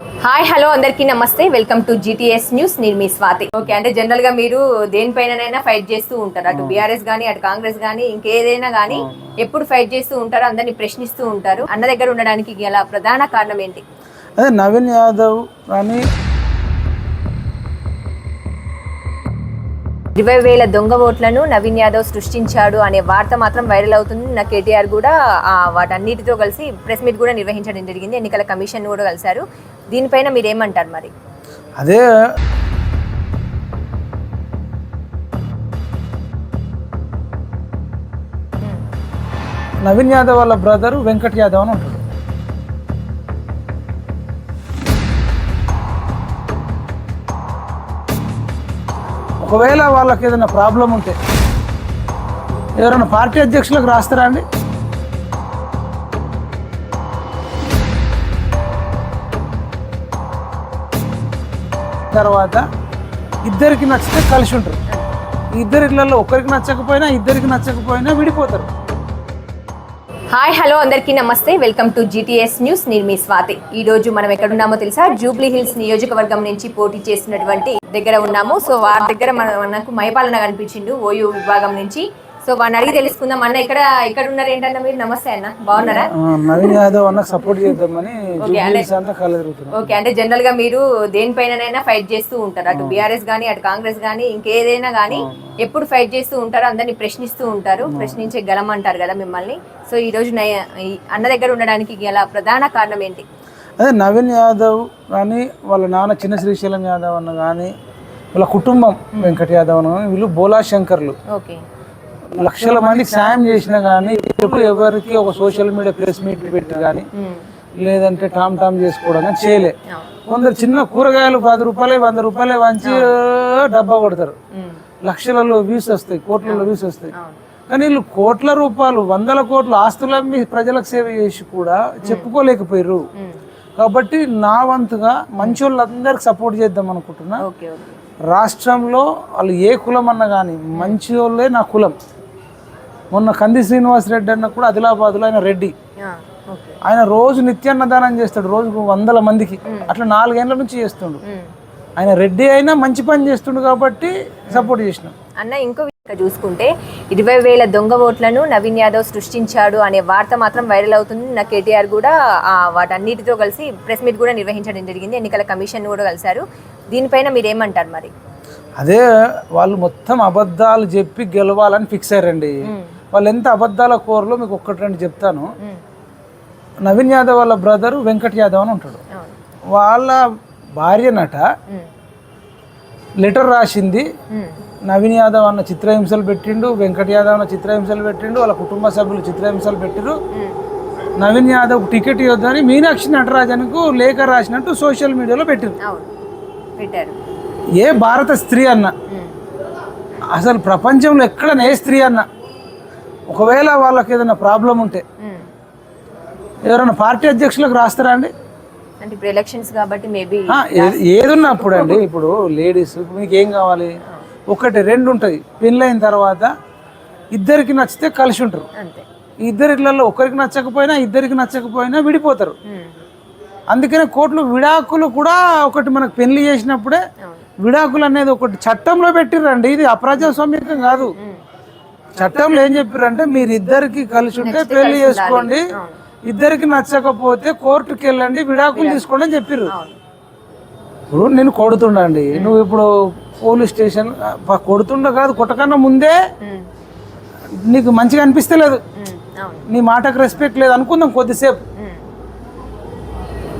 Hi hello అందరికీ నమస్తే. Welcome to GTS news నేను మీ స్వాతి. ఓకే అంటే జనరల్గా మీరు దేనిపైనైనా ఫైట్ చేస్తూ ఉంటారు. అటు బీఆర్ఎస్ గానీ అటు కాంగ్రెస్ గానీ ఇంకేదైనా గానీ ఎప్పుడు ఫైట్ చేస్తూ ఉంటారు అందరిని ప్రశ్నిస్తూ ఉంటారు. అన్న దగ్గర ఉండడానికి గల ప్రధాన కారణం ఏంటి? అదే నవీన్ యాదవ్ అని ఇరవై వేల దొంగ ఓట్లను నవీన్ యాదవ్ సృష్టించాడు అనే వార్త మాత్రం వైరల్ అవుతుంది. నా కేటీఆర్ కూడా ఆ వాటన్నిటితో కలిసి ప్రెస్ మీట్ కూడా నిర్వహించడం జరిగింది. ఎన్నికల కమిషన్ కూడా కలిశారు. దీనిపైన మీరు ఏమంటారు మరి? అదే నవీన్ యాదవ్ వాళ్ళ బ్రదర్ వెంకట్ యాదవ్ అని ఉంటాడు ఒకవేళ వాళ్ళకి ఏదైనా ప్రాబ్లం ఉంటే ఎవరైనా పార్టీ అధ్యక్షులకు రాస్తారా అండి? తర్వాత ఇద్దరికి నచ్చితే కలిసి ఉంటారు. ఇద్దరిలో ఒకరికి నచ్చకపోయినా ఇద్దరికి నచ్చకపోయినా విడిపోతారు. హాయ్ హలో అందరికీ నమస్తే. వెల్కమ్ టు జీటీఎస్ న్యూస్ నేను మీ స్వాతి. ఈ రోజు మనం ఎక్కడున్నామో తెలుసా? జూబ్లీ హిల్స్ నియోజకవర్గం నుంచి పోటీ చేసినటువంటి దగ్గర ఉన్నాము. సో వారి దగ్గర మన మనకు మయపాలన కనిపించిండు ఓయూ విభాగం నుంచి. సో వాడిని అడిగి తెలుసుకుందాం. అన్న ఇక్కడ ఇక్కడ ఉన్నారు ఏంటన్న మీరు? నమస్తే అన్న. బాగున్నారా? నవీన్ యాదవ్ అన్నకు సపోర్ట్ చేద్దామని ఓకే అంటే జనరల్గా మీరు దేనిపైనైనా ఫైట్ చేస్తూ ఉంటారు. అటు బీఆర్ఎస్ గానీ అటు కాంగ్రెస్ గానీ ఇంకేదైనా గానీ ఎప్పుడు ఫైట్ చేస్తూ ఉంటారు అందరిని ప్రశ్నిస్తూ ఉంటారు. ప్రశ్నించే గలం అంటారు కదా మిమ్మల్ని. సో ఈ రోజు అన్న దగ్గర ఉండడానికి గల ప్రధాన కారణం ఏంటి? అదే నవీన్ యాదవ్ కానీ వాళ్ళ నాన్న చిన్న శ్రీశైలం యాదవ్ అన్న కానీ వాళ్ళ కుటుంబం వెంకట్ యాదవ్ అన్న వీళ్ళు బోలా శంకర్లు. ఓకే. లక్షల మందికి సాయం చేసినా కానీ ఎప్పుడు ఎవరికి ఒక సోషల్ మీడియా ప్రెస్ మీట్ పెట్టి కానీ. లేదంటే టామ్ టామ్ చేసుకోవడం కానీ చేయలే. కొందరు చిన్న కూరగాయలు పది రూపాయలే వంద రూపాయలే వంచి డబ్బా కొడతారు. లక్షలలో వ్యూస్ వస్తాయి కోట్లలో వ్యూస్ వస్తాయి. కానీ వీళ్ళు కోట్ల రూపాయలు వందల కోట్ల ఆస్తులు అమ్మి ప్రజలకు సేవ చేసి కూడా చెప్పుకోలేకపోయారు. కాబట్టి నా వంతుగా మంచి వాళ్ళందరికి సపోర్ట్ చేద్దాం అనుకుంటున్నా రాష్ట్రంలో వాళ్ళు ఏ కులం అన్నా కానీ మంచి వాళ్ళే నా కులం మొన్న కంది శ్రీనివాస్ రెడ్డి అన్న కూడా ఆదిలాబాద్లో ఆయన రెడ్డి. ఆయన రోజు నిత్యాన్నదానం చేస్తాడు రోజుకు వందల మందికి. అట్లా నాలుగేళ్ళ నుంచి చేస్తుండు. ఆయన రెడ్డి అయినా మంచి పని చేస్తుండు కాబట్టి సపోర్ట్ చేసినాం. అన్న ఇంకో చూసుకుంటే ఇరవై వేల దొంగ ఓట్లను నవీన్ యాదవ్ సృష్టించాడు అనే వార్త మాత్రం వైరల్ అవుతుంది. నా కేటీఆర్ కూడా ఆ వాటన్నిటితో కలిసి ప్రెస్ మీట్ కూడా నిర్వహించడం జరిగింది. ఎన్నికల కమిషన్ కూడా కలిశారు. దీనిపైన మీరు ఏమంటారు మరి? అదే వాళ్ళు మొత్తం అబద్ధాలు చెప్పి గెలవాలని ఫిక్స్ అయ్యారండి. వాళ్ళు ఎంత అబద్ధాల కోరలో మీకు ఒక్కటి రెండు చెప్తాను. నవీన్ యాదవ్ వాళ్ళ బ్రదర్ వెంకట్ యాదవ్ అని ఉంటాడు వాళ్ళ భార్యనట ఉమ్. లెటర్ రాసింది. నవీన్ యాదవ్ అన్న చిత్రహింసలు పెట్టిండు వెంకట్ యాదవ్ అన్న చిత్రహింసలు పెట్టిండు వాళ్ళ కుటుంబ సభ్యులు చిత్రహింసలు పెట్టిరు. నవీన్ యాదవ్ టికెట్ ఇవ్వద్దని మీనాక్షి నటరాజన్కు లేఖ రాసినట్టు సోషల్ మీడియాలో పెట్టిరు ఏ భారత స్త్రీ అన్న. అసలు ప్రపంచంలో ఎక్కడ ఏ స్త్రీ అన్న ఒకవేళ వాళ్ళకి ఏదైనా ప్రాబ్లం ఉంటే. ఎవరైనా పార్టీ అధ్యక్షులకు రాస్తారా అండి? అంటే ఇప్పుడు ఎలక్షన్స్ కాబట్టి మేబీ ఆ, ఏ- ఏదున్నప్పుడు అండి ఇప్పుడు లేడీస్ మీకు ఏం కావాలి? ఒకటి రెండు ఉంటుంది. పెళ్ళైన తర్వాత ఇద్దరికి నచ్చితే కలిసి ఉంటారు. ఇద్దరిలో ఒకరికి నచ్చకపోయినా ఇద్దరికి నచ్చకపోయినా విడిపోతారు. అందుకనే కోర్టులో విడాకులు కూడా ఒకటి మనకు పెళ్ళి చేసినప్పుడే విడాకులు అనేది ఒకటి చట్టంలో పెట్టిర్రండి. ఇది అప్రజాస్వామ్యం కాదు. చట్టంలో ఏం చెప్పారంటే మీరు ఇద్దరికి కలిసి ఉంటే పెళ్ళి చేసుకోండి. ఇద్దరికి నచ్చకపోతే కోర్టుకి వెళ్ళండి విడాకులు తీసుకోండి అని చెప్పిర్రు. అవును. ఇప్పుడు నేను కొడుతుండండి. నువ్వు ఇప్పుడు పోలీస్ స్టేషన్ కొడుతుండ కాదు కొట్టకన్నా ముందే. నీకు మంచిగా అనిపిస్తలేదు నీ మాటకు రెస్పెక్ట్ లేదు అనుకుందాం కొద్దిసేపు.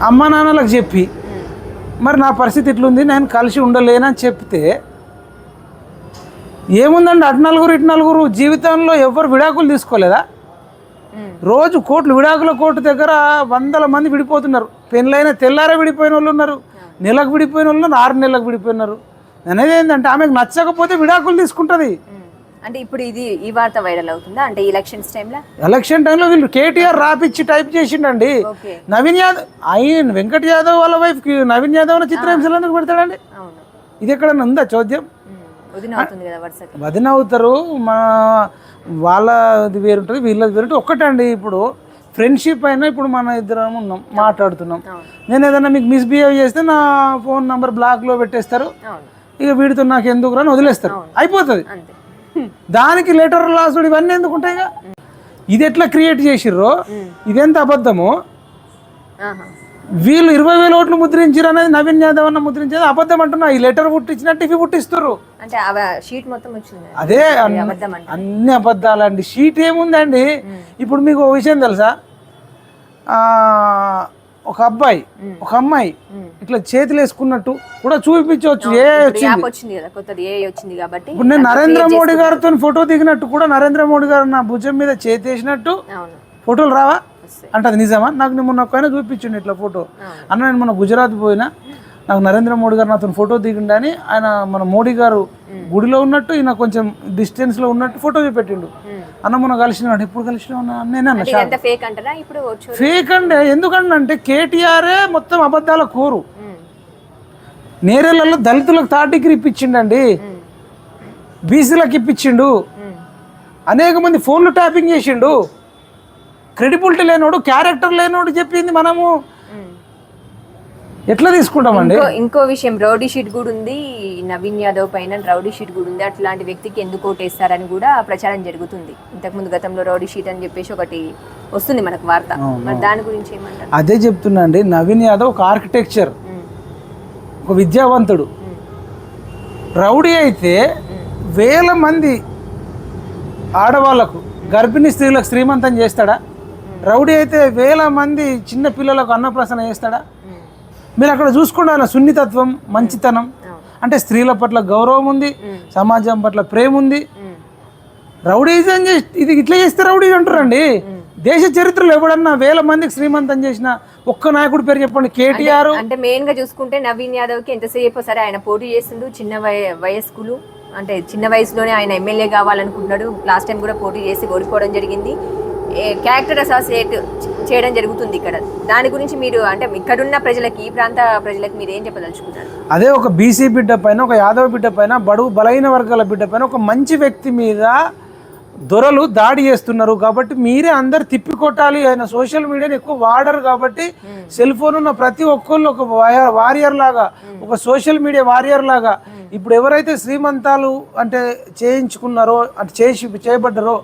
అమ్మ నాన్నలకు చెప్పి. మరి నా పరిస్థితి ఇట్లుంది నేను కలిసి ఉండలేనని చెప్తే ఏముందండి అటు నలుగురు ఇటు నలుగురు జీవితంలో ఎవరు విడాకులు తీసుకోలేదా. రోజు కోట్లు విడాకుల కోర్టు దగ్గర వందల మంది విడిపోతున్నారు. పెళ్ళైన తెల్లారే విడిపోయిన వాళ్ళు ఉన్నారు. నెలకు విడిపోయిన వాళ్ళు ఉన్నారు. ఆరు నెలలకు విడిపోయినారు. అనేది ఏంటంటే ఆమెకు నచ్చకపోతే విడాకులు తీసుకుంటుంది. అంటే ఇప్పుడు ఇది ఈ వార్త వైరల్ అవుతుందా? అంటే ఎలక్షన్స్ టైంలో ఎలక్షన్ టైంలో వీళ్ళు కేటీఆర్ రాపిచ్చి టైప్ చేసిండండి. నవీన్ యాదవ్ ఆయన వెంకట్ యాదవ్ వాళ్ళ వైఫ్కి నవీన్ యాదవ్ చిత్రహింసలు ఎందుకు పెడతాడండి? ఇది ఎక్కడన్నా ఉందా చోద్యం. వదిన అవుతారు మా వాళ్ళది వేరుంటుంది వీళ్ళది వేరుంటుంది. ఒక్కటండి ఇప్పుడు ఫ్రెండ్షిప్ అయినా ఇప్పుడు మన ఇద్దరం ఉన్నాం మాట్లాడుతున్నాం. నేను ఏదైనా మీకు మిస్బిహేవ్ చేస్తే నా ఫోన్ నంబర్ బ్లాక్లో పెట్టేస్తారు. ఇక వీడితో నాకు ఎందుకు అని వదిలేస్తారు అయిపోతుంది. దానికి లెటర్ లాసుడు ఇవన్నీ ఎందుకు ఉంటాయిగా ఇది ఎట్లా క్రియేట్ చేసిర్రో? ఇదెంత అబద్ధమో. వీళ్ళు ఇరవై వేల ఓట్లు ముద్రించారు అనేది నవీన్ యాదవ్ అన్న ముద్రించేది అబద్ధం అంటున్నా. ఈ లెటర్ పుట్టించినట్టు ఇవి పుట్టిస్తారు అంటే ఆ షీట్ మొత్తం వచ్చింది అదే అన్ని- అబద్ధం అంటే అన్ని అబద్ధాలండి. షీట్ ఏముందండి? ఇప్పుడు మీకు ఒక విషయం తెలుసా? ఒక అబ్బాయి ఒక అమ్మాయి ఇట్లా చేతులు వేసుకున్నట్టు కూడా చూపించవచ్చు ఏ వచ్చింది? కాబట్టి ఇప్పుడు నేను నరేంద్ర మోడీ గారితో ఫోటో దిగినట్టు కూడా నరేంద్ర మోడీ గారు నా భుజం మీద చేతి వేసినట్టు ఫోటోలు రావా? వస్తాయి అంటే అది నిజమా? నాకు నేను మొన్న ఒక్కైనా చూపించండి ఇట్లా ఫోటో. అన్న నేను మన గుజరాత్ పోయినా. నాకు నరేంద్ర మోడీ గారు నాతో ఫోటో దిగిండని ఆయన మన మోడీ గారు గుడిలో ఉన్నట్టు ఈయన కొంచెం డిస్టెన్స్లో ఉన్నట్టు ఫోటో చూపెట్టిండు. అన్న మొన్న కలిసిన ఎప్పుడు కలిసిన నేనే అన్న ఫేక్ అండి. ఎందుకంటే కేటీఆరే మొత్తం అబద్ధాల కోరు. నేరేళ్ళలో దళితులకు థర్డ్ డిగ్రీ ఇప్పించిండండి. బీసీలకు ఇప్పించిండు. అనేక మంది ఫోన్లు ట్యాపింగ్ చేసిండు. క్రెడిబిలిటీ లేనోడు క్యారెక్టర్ లేనోడు చెప్పింది మనము. ఎట్లా తీసుకుంటామండి? ఇంకో ఇంకో విషయం రౌడీ షీట్ కూడా ఉంది నవీన్ యాదవ్ పైన రౌడీ షీట్ కూడా ఉంది అట్లాంటి వ్యక్తికి ఎందుకు ఓటేస్తారని కూడా ప్రచారం జరుగుతుంది. ఇంతకుముందు గతంలో రౌడీ షీట్ అని చెప్పేసి ఒకటి వస్తుంది మనకు వార్త. మరి దాని గురించి ఏమంటారు? అదే చెప్తున్నా అండి నవీన్ యాదవ్ ఒక ఆర్కిటెక్చర్ ఒక విద్యావంతుడు. రౌడీ అయితే వేల మంది ఆడవాళ్ళకు గర్భిణీ స్త్రీలకు శ్రీమంతం చేస్తాడా? రౌడీ అయితే వేల మంది చిన్న పిల్లలకు అన్నప్రాసన చేస్తాడా? మీరు అక్కడ చూసుకోండి ఆయన సున్నితత్వం మంచితనం. అంటే స్త్రీల పట్ల గౌరవం ఉంది సమాజం పట్ల ప్రేమ ఉంది. రౌడీజం చేసి ఇది ఇట్లా చేస్తే రౌడీ అంటారండి. దేశ చరిత్రలో ఎవడన్నా వేల మందికి శ్రీమంతం చేసిన ఒక్క నాయకుడి పేరు చెప్పండి కేటీఆర్. అంటే మెయిన్గా చూసుకుంటే నవీన్ యాదవ్కి ఎంతసేపు సరే ఆయన పోటీ చేస్తుండు చిన్న వయ వయస్కులు అంటే చిన్న వయసులోనే ఆయన ఎమ్మెల్యే కావాలనుకుంటున్నాడు. లాస్ట్ టైం కూడా పోటీ చేసి ఓడిపోవడం జరిగింది. క్యారెక్టర్ అసోసియేట్ చేయడం జరుగుతుంది ఇక్కడ. దాని గురించి మీరు అంటే ఇక్కడున్న ప్రజలకి ఈ ప్రాంత ప్రజలకి మీరు ఏం చెప్పదలుచుకున్నారు అదే ఒక బీసీ బిడ్డ పైన ఒక యాదవ బిడ్డ పైన బడుగు బలైన వర్గాల బిడ్డ పైన ఒక మంచి వ్యక్తి మీద దొరలు దాడి చేస్తున్నారు కాబట్టి మీరే అందరు తిప్పి కొట్టాలి ఆయన సోషల్ మీడియాని ఎక్కువ వాడరు కాబట్టి సెల్ ఫోన్ ఉన్న ప్రతి ఒక్కళ్ళు ఒక వారియర్ లాగా ఒక సోషల్ మీడియా వారియర్ లాగా ఇప్పుడు ఎవరైతే శ్రీమంతాలు అంటే చేయించుకున్నారో అంటే చేసి చేయబడ్డారో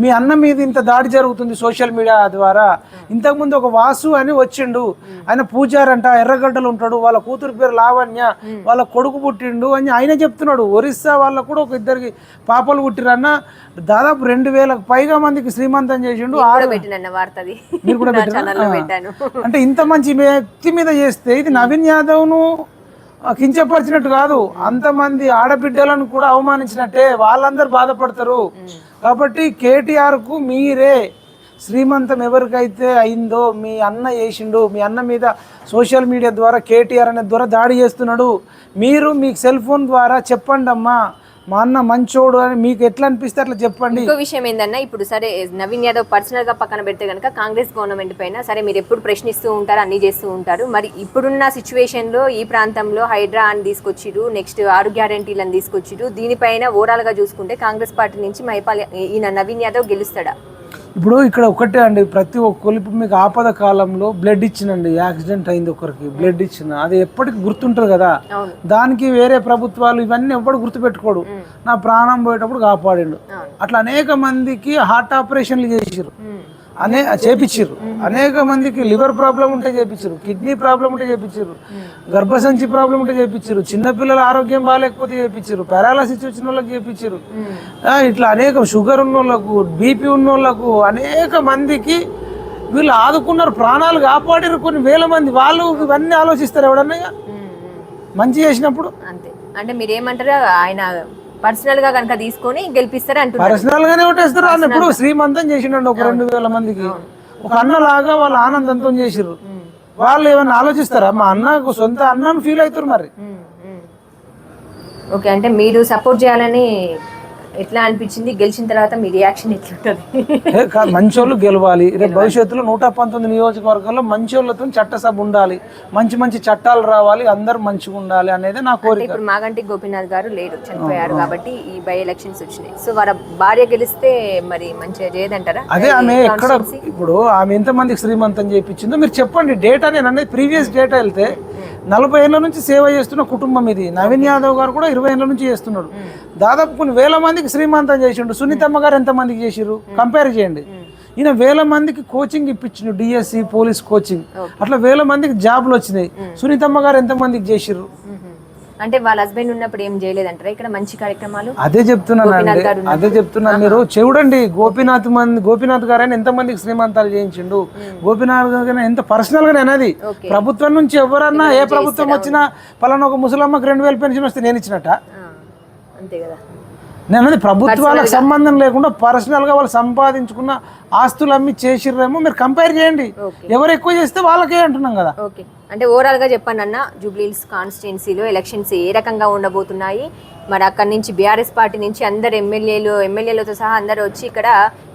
మీ అన్న మీద ఇంత దాడి జరుగుతుంది సోషల్ మీడియా ద్వారా. ఇంతకుముందు ఒక వాసు అని వచ్చిండు. ఆయన పూజారంట ఎర్రగడ్డలు ఉంటాడు వాళ్ళ కూతురు పేరు లావణ్య వాళ్ళ కొడుకు పుట్టిండు అని ఆయన చెప్తున్నాడు. ఒరిస్సా వాళ్ళకు కూడా ఒక ఇద్దరికి పాపలు పుట్టిరన్న. దాదాపు రెండు వేలకు పైగా మందికి శ్రీమంతం చేసిండు మీరు కూడా నా. పెట్టాను. అంటే ఇంత మంచి వ్యక్తి మీద చేస్తే ఇది నవీన్ యాదవ్ను ఆ, కించపరిచినట్టు కాదు. అంతమంది ఆడబిడ్డలను కూడా అవమానించినట్టే వాళ్ళందరూ బాధపడతారు. కాబట్టి కేటీఆర్కు మీరే శ్రీమంతం ఎవరికైతే అయిందో మీ అన్న చేసిండు మీ అన్న మీద సోషల్ మీడియా ద్వారా కేటీఆర్ అనే ద్వారా దాడి చేస్తున్నాడు. మీరు మీ సెల్ ఫోన్ ద్వారా చెప్పండి అమ్మా మా అన్న మంచోడు అని మీకు ఎట్లా అనిపిస్తే అట్లా చెప్పండి. ఇంకో విషయం ఏందన్నా ఇప్పుడు సరే నవీన్ యాదవ్ పర్సనల్గా పక్కన పెడితే కనుక కాంగ్రెస్ గవర్నమెంట్ పైన సరే మీరు ఎప్పుడు ప్రశ్నిస్తూ ఉంటారు అన్ని చేస్తూ ఉంటారు. మరి ఇప్పుడున్న సిచ్యువేషన్లో ఈ ప్రాంతంలో హైడ్రా అని తీసుకొచ్చిరు నెక్స్ట్ ఆరు గ్యారంటీలను తీసుకొచ్చిరు దీనిపైన ఓవరాల్గా చూసుకుంటే కాంగ్రెస్ పార్టీ నుంచి మైపాల్ ఈయన నవీన్ యాదవ్ గెలుస్తాడా? ఇప్పుడు ఇక్కడ ఒకటే అండి ప్రతి ఒక్కరు ఇప్పుడు మీకు ఆపద కాలంలో బ్లడ్ ఇచ్చినండి యాక్సిడెంట్ అయింది ఒకరికి బ్లడ్ ఇచ్చిన. అది ఎప్పటికి గుర్తుంటుంది కదా. దానికి వేరే ప్రభుత్వాలు ఇవన్నీ ఎప్పుడు గుర్తుపెట్టుకోడు. నా ప్రాణం పోయేటప్పుడు కాపాడిండు. అట్లా అనేక మందికి హార్ట్ ఆపరేషన్లు చేసిర్రు. ఉమ్. అనే చేపించారు అనేక మందికి లివర్ ప్రాబ్లం ఉంటే చేపించారు కిడ్నీ ప్రాబ్లం ఉంటే చేపించారు గర్భసంచి ప్రాబ్లం ఉంటే చేపించారు చిన్నపిల్లల ఆరోగ్యం బాగాలేకపోతే చేపించారు పారాలసిస్ వచ్చిన వాళ్ళకి చేపించారు ఇట్లా అనేక షుగర్ ఉన్న వాళ్ళకు బీపీ ఉన్న వాళ్ళకు అనేక మందికి వీళ్ళు ఆదుకున్నారు ప్రాణాలు కాపాడారు కొన్ని వేల మంది. వాళ్ళు ఇవన్నీ ఆలోచిస్తారు ఎవడన్నా. మంచి చేసినప్పుడు. అంతే. అంటే మీరు ఏమంటారు ఆయన పర్సనల్గా కనుక తీసుకొని గెలిపిస్తారు అంటున్నారు. పర్సనల్ గానే ఒకటేస్తారు అన్నప్పుడు శ్రీమంతం చేసిండండి ఒక రెండు వేల మందికి. ఒక అన్నలాగా వాళ్ళు ఆనందంతో చేసిర్రు. వాళ్ళు ఏమన్నా ఆలోచిస్తారా? మా అన్నకు సొంత అన్నను ఫీల్ అవుతారు మరి. ఓకే అంటే మీరు సపోర్ట్ చేయాలని ఎట్లా అనిపించింది? గెలిచిన తర్వాత మీ రియాక్షన్ ఎట్లుంటది? కాదు మంచోళ్ళు గెలవాలి. రేపు భవిష్యత్తులో నూట పంతొమ్మిది నియోజకవర్గాల్లో మంచోళ్ళతో చట్టసభ ఉండాలి. మంచి మంచి చట్టాలు రావాలి. అందరూ మంచిగా ఉండాలి అనేది నా కోరిక. ఇప్పుడు మాగంటి గోపీనాథ్ గారు లేరు చనిపోయారు కాబట్టి ఈ బై ఎలక్షన్స్ వచ్చినాయి. సో వాళ్ళ భార్య గెలిస్తే మరి మంచిగా చేయదంటారా? అదే ఆమె ఎక్కడ ఇప్పుడు ఆమె ఎంతమందికి శ్రీమంతం చేయించిందో మీరు చెప్పండి. డేటా నేను అనేది ప్రీవియస్ డేటా వెళ్తే నలభై ఏళ్ళ నుంచి సేవ చేస్తున్న కుటుంబం ఇది. నవీన్ యాదవ్ గారు కూడా ఇరవై ఏళ్ళ నుంచి చేస్తున్నాడు. దాదాపు కొన్ని వేల మందికి శ్రీమంతం చేసిండు. సునీతమ్మ గారు ఎంతమందికి చేసిర్రు? కంపేర్ చేయండి. ఈయన వేల మందికి కోచింగ్ ఇప్పించిండు. డిఎస్సి పోలీస్ కోచింగ్ అట్లా వేల మందికి జాబ్లు వచ్చినాయి. సునీతమ్మ గారు ఎంతమందికి చేసిర్రు. అంటే వాళ్ళ హస్బెండ్ ఉన్నప్పుడు ఏం చేయలేదంటారా? ఇక్కడ మంచి కార్యక్రమాలు అదే చెప్తున్నాను అదే చెప్తున్నాను మీరు. చూడండి గోపీనాథ్ మంది గోపీనాథ్ గారైనా ఎంత మందికి శ్రీమంతాలు చేయించిండు? గోపీనాథ్ గారు ఎంత పర్సనల్గా అనేది. ప్రభుత్వం నుంచి ఎవరన్నా ఏ ప్రభుత్వం వచ్చినా పలానా ఒక ముసలమ్మకి రెండు వేలు పెన్షన్ వస్తే నేను ఇచ్చినట్ట? అంతే కదా. నేను ప్రభుత్వాలకు సంబంధం లేకుండా పర్సనల్గా వాళ్ళు సంపాదించుకున్న ఆస్తులు అమ్మి చేసిర్రేమో మీరు కంపేర్ చేయండి. ఎవరు ఎక్కువ చేస్తే వాళ్ళకే అంటున్నాం కదా. ఓకే. అంటే ఓవరాల్గా చెప్పండి అన్న జూబ్లీహిల్స్ కాన్స్టిట్యున్సీలో ఎలక్షన్స్ ఏ రకంగా ఉండబోతున్నాయి? మరి అక్కడి నుంచి బీఆర్ఎస్ పార్టీ నుంచి అందరు ఎమ్మెల్యేలు ఎమ్మెల్యేలతో సహా అందరూ వచ్చి ఇక్కడ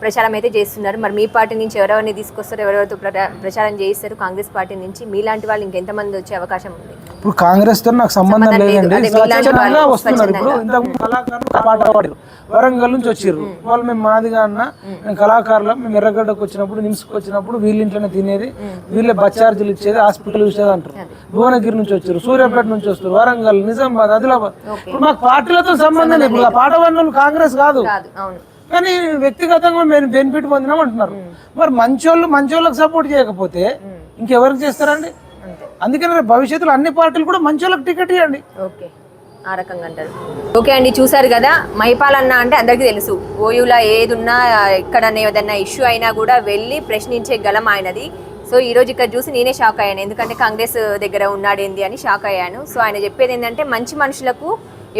ప్రచారం అయితే చేస్తున్నారు. మరి మీ పార్టీ నుంచి ఎవరెవరిని తీసుకొస్తారు ఎవరెవరితో ప్రచా- ప్రచారం చేయిస్తారు? కాంగ్రెస్ పార్టీ నుంచి మీలాంటి వాళ్ళు ఇంకెంతమంది వచ్చే అవకాశం ఉంది? ఇప్పుడు కాంగ్రెస్తో నాకు సంబంధం సంబంధం లేదు. లేదండి. స్వచ్ఛందంగా వాళ్ళు వస్తున్నారు ఇప్పుడు. ఇంతకు కళాకారులు పాట పాడారు వరంగల్ నుంచి వచ్చిర్రు. వాళ్ళు మేము మాదిగా అన్న మేము కళాకారులం మేము ఎర్రగడ్డకు వచ్చినప్పుడు నిమ్స్కి వచ్చినప్పుడు వీళ్ళ ఇంట్లోనే తినేది వీళ్ళే బచ్చార్జీలు ఇచ్చేది హాస్పిటల్ ఇచ్చేది అంటారు. భువనగిరి నుంచి వచ్చారు సూర్యాపేట నుంచి వస్తారు వరంగల్ నిజామాబాద్ ఆదిలాబాద్. ఇప్పుడు మాకు పార్టీలతో సంబంధం లేదు. ఇప్పుడు ఆ పాట పాడిన కాంగ్రెస్ కాదు. కానీ వ్యక్తిగతంగా మేము బెనిఫిట్ పొందినాం అంటున్నారు. మరి మంచోళ్ళు మంచోళ్ళకి సపోర్ట్ చేయకపోతే ఇంకెవరికి చేస్తారండి? అందుకని భవిష్యత్తులో అన్ని పార్టీలు కూడా మంచోళ్ళకి టికెట్ ఇవ్వండి. ఓకే. ఆ రకంగా అంటారు. ఓకే అండి చూసారు కదా? మైపాల్ అన్న అంటే అందరికీ తెలుసు. ఓయూలో ఏదున్నా ఎక్కడ ఏదన్నా ఇష్యూ అయినా కూడా వెళ్ళి ప్రశ్నించే గలం ఆయనది. సో ఈ రోజు ఇక్కడ చూసి నేనే షాక్ అయ్యాను. ఎందుకంటే కాంగ్రెస్ దగ్గర ఉన్నాడేంది అని షాక్ అయ్యాను. సో ఆయన చెప్పేది ఏంటంటే మంచి మనుషులకు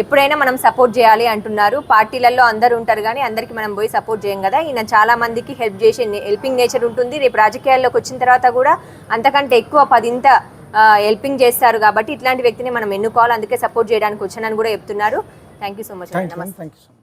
ఎప్పుడైనా మనం సపోర్ట్ చేయాలి అంటున్నారు. పార్టీలలో అందరూ ఉంటారు కానీ అందరికి మనం పోయి సపోర్ట్ చేయం కదా. ఈయన చాలా మందికి హెల్ప్ చేసే హెల్పింగ్ నేచర్ ఉంటుంది. రేపు రాజకీయాల్లోకి వచ్చిన తర్వాత కూడా అంతకంటే ఎక్కువ పదింత హెల్పింగ్ చేస్తారు కాబట్టి ఇట్లాంటి వ్యక్తిని మనం ఎన్నుకోవాలి అందుకే సపోర్ట్ చేయడానికి వచ్చానని కూడా చెప్తున్నారు. Thank you so much you